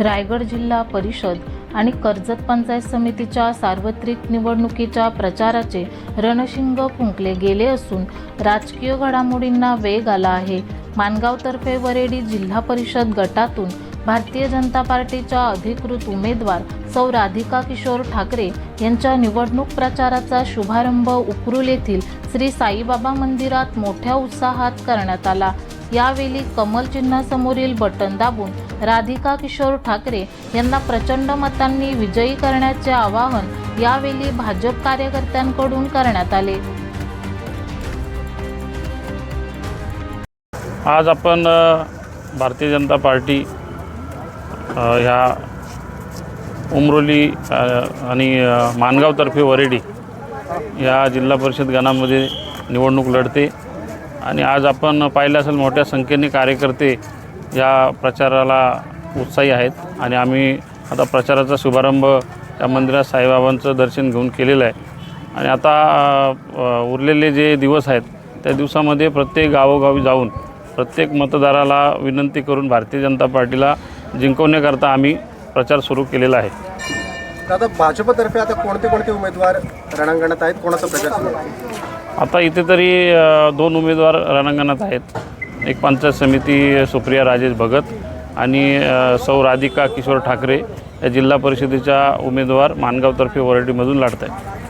रायगड जिल्हा परिषद आणि कर्जत पंचायत समितीच्या सार्वत्रिक निवडणुकीच्या प्रचाराचे रणशिंग फुंकले गेले असून राजकीय घडामोडींना वेग आला आहे. मानगावतर्फे वरेडी जिल्हा परिषद गटातून भारतीय जनता पार्टीच्या अधिकृत उमेदवार सौ राधिका किशोर ठाकरे यांच्या निवडणूक प्रचाराचा शुभारंभ उकरूल येथील श्री साईबाबा मंदिरात मोठ्या उत्साहात करण्यात आला. यावेळी कमल चिन्हासमोरील बटन दाबून राधिका किशोर ठाकरे यांना प्रचंड मतांनी विजयी करण्याचे आवाहन यावेळी भाजप कार्यकर्त्यांकडून करण्यात आले. आज आपण भारतीय जनता पार्टी ह्या उमरोली आणि मानगावतर्फे माणगावतर्फे वरेडी या जिल्हा परिषद गणामध्ये निवडणूक लढते. आणि आज आपण पाहिलं असेल मोठ्या संख्येने कार्यकर्ते या प्रचाराला उत्साही आहेत आणि आम्ही आता प्रचाराचा शुभारंभ या मंदिरात साईबाबांचं दर्शन घेऊन केलेलं आहे. आणि आता उरलेले जे दिवस आहेत त्या दिवसामध्ये प्रत्येक गावोगावी जाऊन प्रत्येक मतदाराला विनंती करून भारतीय जनता पार्टीला जिंकवण्याकरता आम्ही प्रचार सुरू केलेला आहे. दादा भाजपतर्फे आता कोणते कोणते उमेदवार रणांगणात आहेत? कोणाचा प्रचार आता इथे तरी दोन उमेदवार रणांगणात आहेत. एक पंचायत समिती सुप्रिया राजेश भगत आणि सौ राधिका किशोर ठाकरे या जिल्हा परिषदेच्या उमेदवार मानगावतर्फे वरडीमधून लढत आहेत